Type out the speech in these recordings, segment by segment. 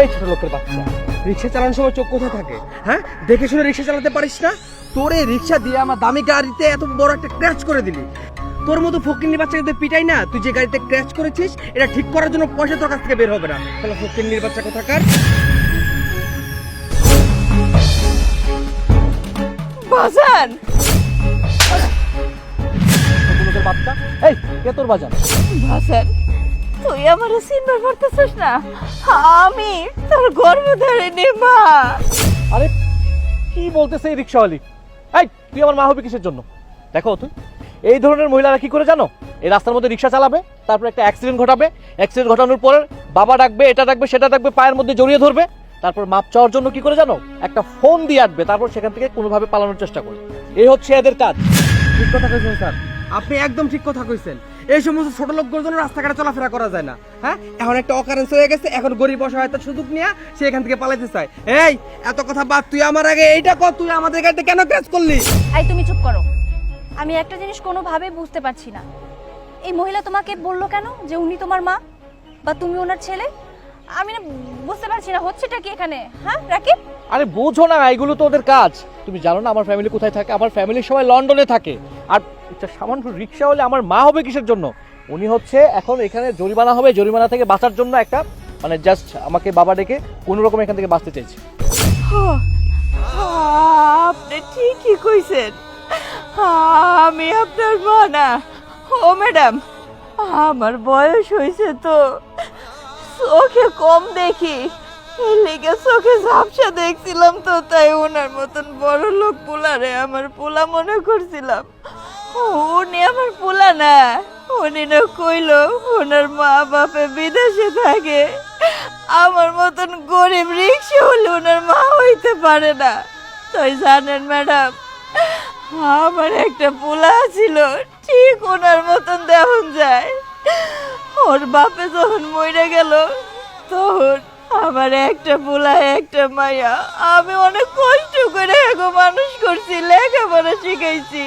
এই ছোট লোকের বাচ্চা রিক্সা চালানোর সময় চোখ কোথায় থাকে? হ্যাঁ? দেখে শুনে রিক্সা চালাতে পারিস না? তোর এই রিক্সা দিয়ে আমার দামি গাড়িতে এত বড় একটা ক্র্যাশ করে দিলি। তোর মতো ফকিন্নি বাচ্চাকে পিটাই না তুই যে গাড়িতে ক্র্যাশ করেছিস এটা ঠিক করার জন্য পয়সা তোর কাছ থেকে বের হবে না। তাহলে ফকিন্নির বাচ্চা কোথাকার? বাজান! বাচ্চা। এই কে তোর বাজার বাজান! তুই আমার চিনতে পারতেছিস না? আমি তোর গর্ভধারিণী মা। আরে কি বলতেছে এই রিক্সাওয়ালি? এই তুই আমার মা হবি কিসের জন্য? দেখো তুই এই ধরনের মহিলারা কি করে জানো? এই রাস্তার মধ্যে রিক্সা চালাবে তারপর একটা অ্যাক্সিডেন্ট ঘটাবে। অ্যাক্সিডেন্ট ঘটানোর পর বাবা ডাকবে এটা ডাকবে সেটা ডাকবে পায়ের মধ্যে জড়িয়ে ধরবে। তারপর মাপ চাওয়ার জন্য কি করে জানো? একটা ফোন দিয়ে আসবে তারপর সেখান থেকে কোনোভাবে পালানোর চেষ্টা করবে এই হচ্ছে এদের কাজ। ঠিক কথা কইছেন স্যার। আপনি একদম ঠিক কথা কইছেন। এই সমস্ত ছোট লোকগুলোর জন্য রাস্তাঘাটে চলাফেরা করা যায় না। হ্যাঁ? এখন একটা অকারেন্স হয়ে গেছে, এখন গরিব অসহায়তার সুযোগ নিয়ে সে এখান থেকে পালাইতে চায়। এই, এত কথা বাদ, তুই আমার আগে এইটা কর, তুই আমাদের গাড়িতে কেন ক্র্যাশ করলি? এই তুমি চুপ করো। আমি একটা জিনিস কোনোভাবেই বুঝতে পারছি না। এই মহিলা তোমাকে বলল কেন যে উনি তোমার মা? বা তুমি ওনার ছেলে? আমি না বুঝতে পারছি না হচ্ছেটা কি এখানে? হ্যাঁ রাকিব? আরে বোঝো না এগুলো তো ওদের কাজ। তুমি জানো না আমার ফ্যামিলি কোথায় থাকে? আমার ফ্যামিলির সবাই লন্ডনে থাকে। আর একটা সামান্য রিক্সা হলে আমার মা হবে কিসের জন্য? উনি হচ্ছে এখন এখানে জরিমানা হবে জরিমানা থেকে বাঁচার জন্য একটা মানে জাস্ট আমাকে বাবা ডেকে কোনো রকম এখান থেকে বাঁচতে চাইছে। আপনি ঠিকই কইছেন। আমি আপনার মা না। ও ম্যাডাম আমার বয়স হয়েছে তো চোখে কম দেখি। লেগে চোখে ঝাপসা দেখছিলাম তো, তাই ওনার মতন বড় লোক পোলারে আমার পোলা মনে করছিলাম। উনি আমার পোলা না, উনি না কইলো ওনার মা বাপে বিদেশে থাকে। আমার মতন গরিব রিক্সা হলে ওনার মা হইতে পারে না। তাই জানেন ম্যাডাম, আমার একটা পোলা ছিল, ঠিক ওনার মতন দেখন যায়। ওর বাপে যখন মরে গেল, তখন আমার একটা পোলা, একটা মায়া আমি অনেক কষ্ট করে এগো মানুষ করছি, লেখাপড়া শিখাইছি।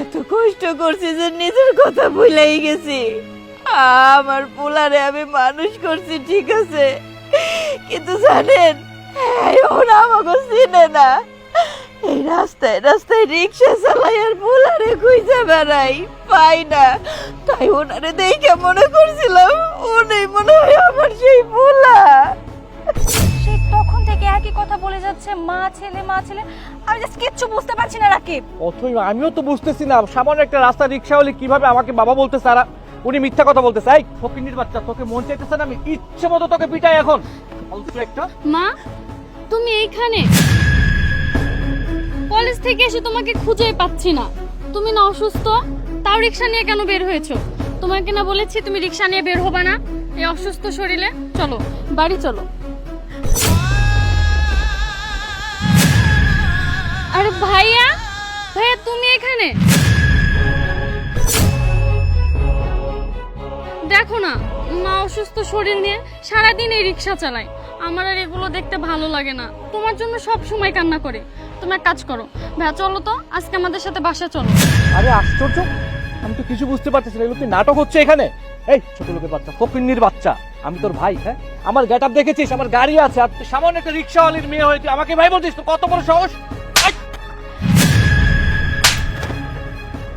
এত কষ্ট করছি যে নিজের কথা ভুলেই গেছি। আমার পোলারে আমি মানুষ করছি, ঠিক আছে। কিন্তু জানেন এখন আমাকে চিনে না। এই রাস্তায় রাস্তায় রিক্সা চালাই আর পোলারে খুঁজে বেড়াই পাই না। তাই ওনারে দেখে মনে করছিলাম উনি মনে হয় আমার সেই পোলা সে তখন থেকে একই কথা বলে যাচ্ছে মা ছেলে মা ছেলে। আমি জাস্ট কিচ্ছু বুঝতে পারছি না রাকিব। অথই আমিও তো বুঝতেছি না। সামান্য একটা রাস্তা রিক্সা হলে কীভাবে আমাকে বাবা বলতে সারা উনি মিথ্যা কথা বলতে চাই ফকিন্নির বাচ্চা তোকে মন চাইতেছে না আমি ইচ্ছে মতো তোকে পিটাই এখন। অল্প একটা মা তুমি এইখানে। কলেজ থেকে এসে তোমাকে খুঁজেই পাচ্ছি না। তুমি না অসুস্থ, তাও রিক্সা নিয়ে কেন বের হয়েছো? তোমাকে না বলেছি তুমি রিক্সা নিয়ে বের হবা না, এই অসুস্থ শরীরে। চলো, বাড়ি চলো। আরে ভাইয়া ভাইয়া তুমি এখানে? দেখো না, মা অসুস্থ শরীর নিয়ে সারাদিন এই রিক্সা চালায়। আমার আর এগুলো দেখতে ভালো লাগে না। তোমার জন্য সব সময় কান্না করে। তুমি এক কাজ করো। ভাইয়া চলো তো আজকে আমাদের সাথে বাসা চলো। আরে আশ্চর্য! আমি তো কিছু বুঝতে পারতেছি না এগুলো কি নাটক হচ্ছে এখানে? এই ছোট লোকের বাচ্চা ফকিন্নির বাচ্চা। আমি তোর ভাই হ্যাঁ? আমার গেট আপ দেখেছিস? আমার গাড়ি আছে আর তুই সামান্য একটা রিক্সাওয়ালির মেয়ে হয়েছে আমাকে ভাই বলছিস তো কত বড় সাহস?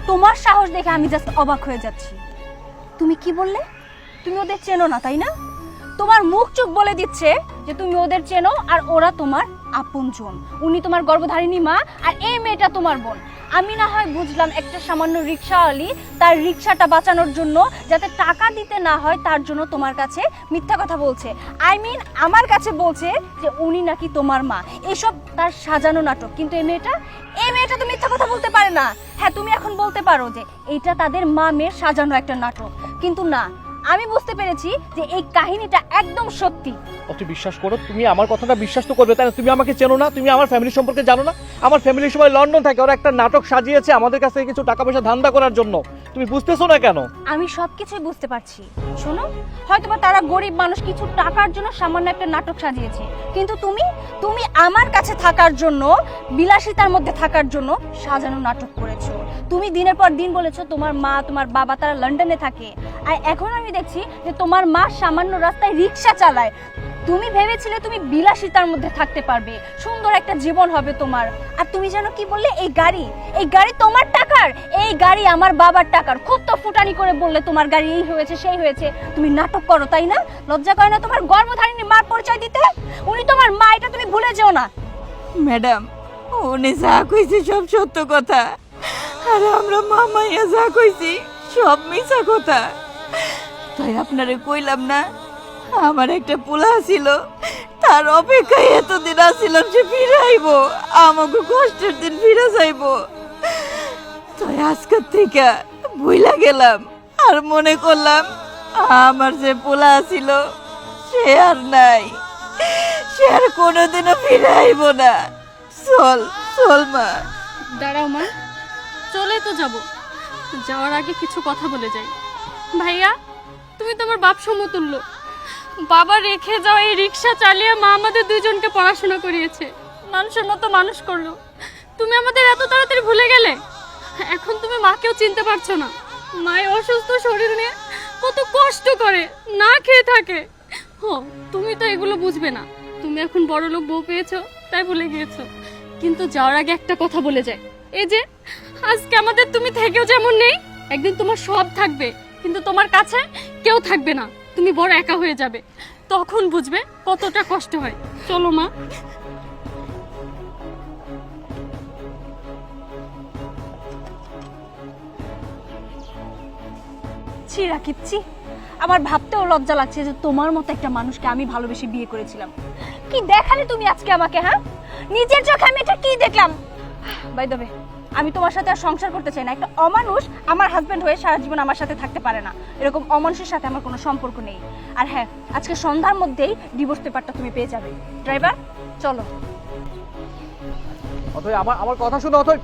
তোমার সাহস দেখে আমি জাস্ট অবাক হয়ে যাচ্ছি। তুমি কি বললে? তুমি ওদের চেনো না তাই না? তোমার মুখ চোখ বলে দিচ্ছে যে তুমি ওদের চেনো আর ওরা তোমার আপনজন। উনি তোমার গর্ভধারিণী মা আর এই মেয়েটা তোমার বোন। আমি না হয় বুঝলাম একটা সামান্য রিক্সাওয়ালি তার রিক্সাটা বাঁচানোর জন্য যাতে টাকা দিতে না হয়, তার জন্য তোমার কাছে মিথ্যা কথা বলছে। আই মিন আমার কাছে বলছে যে উনি নাকি তোমার মা। এসব তার সাজানো নাটক। কিন্তু এই মেয়েটা এই মেয়েটা তো মিথ্যা কথা বলতে পারে না। হ্যাঁ তুমি এখন বলতে পারো যে এটা তাদের মা মেয়ের সাজানো একটা নাটক। কিন্তু না আমি বুঝতে পেরেছি যে এই কাহিনীটা একদম সত্যি। তুমি বিশ্বাস করো, তুমি আমার কথাটা বিশ্বাস তো করবে, তাই না? তুমি আমাকে চেনো না, তুমি আমার ফ্যামিলি সম্পর্কে জানো না। আমার ফ্যামিলি সবাই লন্ডন থাকে, ওরা একটা নাটক সাজিয়েছে আমাদের কাছ থেকে কিছু টাকা পয়সা ধান্দা করার জন্য। তুমি বুঝতেছো না কেন? আমি সবকিছুই বুঝতে পারছি। শোনো, হয়তোবা তারা গরিব মানুষ কিছু টাকার জন্য সামান্য একটা নাটক সাজিয়েছে। কিন্তু তুমি তুমি আমার কাছে থাকার জন্য, বিলাসিতার মধ্যে থাকার জন্য সাজানো নাটক করেছ। তুমি দিনের পর দিন বলেছ তোমার মা, তোমার বাবা তারা লন্ডনে থাকে। আর এখন আমি দেখছি যে তোমার মা সামান্য রাস্তায় রিক্সা চালায়। তুমি ভেবেছিলে তুমি বিলাসিতার মধ্যে থাকতে পারবে। সুন্দর একটা জীবন হবে তোমার। আর তুমি যেন কি বললে? এই গাড়ি। এই গাড়ি তোমার টাকার। এই গাড়ি আমার বাবার টাকার। খুব তো ফুটানি করে বললে, তোমার গাড়ি এই হয়েছে, সেই হয়েছে। তুমি নাটক করো, তাই না? লজ্জা করে না তোমার গর্ভধারিণী মার পরিচয় দিতে? উনি তোমার মা, এটা তুমি ভুলে যেও না। ম্যাডাম, উনি যা কইছে সব সত্য কথা। আর আমরা মামাইয়া যা কইছি সব মিছা কথা। তাই আপনারে কইলাম না আমার একটা পোলা ছিল। তার অপেক্ষায় এতদিন আসছিলাম সে ফিরে আইব। আমাকে কষ্টের দিন ফিরে যাইব। তাই আজকের থেকে ভুইলা গেলাম আর মনে করলাম, আমার যে পোলা ছিল, সে আর নাই। সে আর কোনোদিনও ফিরে আইব না। চল চল মা। দাঁড়াও মা, চলে তো যাব। যাওয়ার আগে কিছু কথা বলে যাই। ভাইয়া, তুমি তোমার বাপ সমতুল্য। বাবা রেখে যাওয়া এই রিক্সা চালিয়ে মা আমাদের দুইজনকে পড়াশোনা করিয়েছে। মানুষের মতো মানুষ করল। তুমি আমাদের এত তাড়াতাড়ি ভুলে গেলে? এখন তুমি মাকেও চিনতে পারছ না। মায়ের অসুস্থ শরীর নিয়ে কত কষ্ট করে, না খেয়ে থাকে। ও তুমি তো এগুলো বুঝবে না। তুমি এখন বড় লোক বউ পেয়েছ, তাই ভুলে গিয়েছো। কিন্তু যাওয়ার আগে একটা কথা বলে যায় এই যে, আজকে আমাদের তুমি থেকেও যেমন নেই, একদিন তোমার সব থাকবে। কিন্তু তোমার কাছে কেউ থাকবে না। তুমি বড় একা হয়ে যাবে। তখন বুঝবে কতটা কষ্ট হয়। চলো মা। ছি ছি। আমার ভাবতেও লজ্জা লাগছে যে তোমার মতো একটা মানুষকে আমি ভালোবেসে বিয়ে করেছিলাম। কি দেখালে তুমি আজকে আমাকে হ্যাঁ? নিজের চোখে আমি এটা কি দেখলাম? বাই দেবে আমি তোমার সাথে আর সংসার করতে চাই না। একটা অমানুষ আমার হাজব্যান্ড হয়ে সারা জীবন আমার সাথে থাকতে পারে না। এরকম অমানুষের সাথে আমার কোনো সম্পর্ক নেই। আর হ্যাঁ আজকে সন্ধ্যার মধ্যেই ডিভোর্স পেপারটা তুমি পেয়ে যাবে। ড্রাইভার চলো। অথয় আমার আমার কথা শুনো অথয়